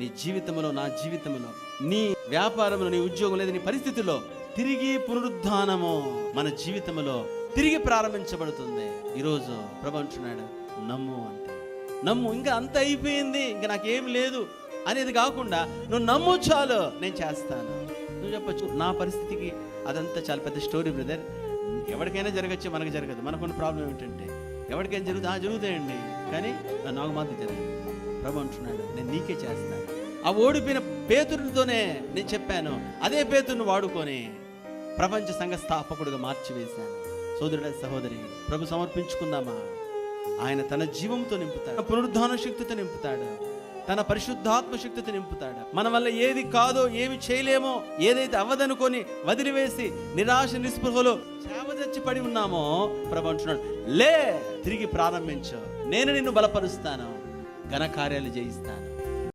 నీ జీవితంలో నా జీవితంలో నీ వ్యాపారంలో నీ ఉద్యోగం లేదా నీ పరిస్థితుల్లో తిరిగి పునరుద్ధానము మన జీవితంలో తిరిగి ప్రారంభించబడుతుంది. ఈరోజు ప్రభు నమ్ము అంటే. నమ్ము ఇంకా అంత అయిపోయింది ఇంకా నాకేం లేదు అనేది కాకుండా నువ్వు నమ్ము చాలు నేను చేస్తాను. నువ్వు చెప్పచ్చు నా పరిస్థితికి అదంతా చాలా పెద్ద స్టోరీ బ్రదర్. ఎవరికైనా జరగచ్చు మనకు జరగదు. మనకున్న ప్రాబ్లం ఏమిటంటే ఎవరికైనా జరుగుతుంది ఆ జరుగుతాయండి. కానీ నాకు మాత్రం జరగదు ప్రభు అంటున్నాడు నేను నీకే చేస్తాను. ఆ ఓడిపోయిన పేతుడితోనే నేను చెప్పాను అదే పేతుడిని వాడుకొని ప్రపంచ సంఘ స్థాపకుడుగా మార్చివేశాను. సోదరుడ సహోదరి ప్రభు సమర్పించుకుందామా? ఆయన తన జీవంతో నింపుతాడు పునరుద్ధాన శక్తితో నింపుతాడు తన పరిశుద్ధాత్మ శక్తితో నింపుతాడు. మన వల్ల ఏది కాదో ఏమి చేయలేమో ఏదైతే అవ్వదనుకొని వదిలివేసి నిరాశ నిస్పృహలో చేవదచ్చి పడి ఉన్నామో ప్రభు అంటున్నాడు లే తిరిగి ప్రారంభించు. నేను నిన్ను బలపరుస్తాను. ఘనకార్యాలు చేయిస్తాను.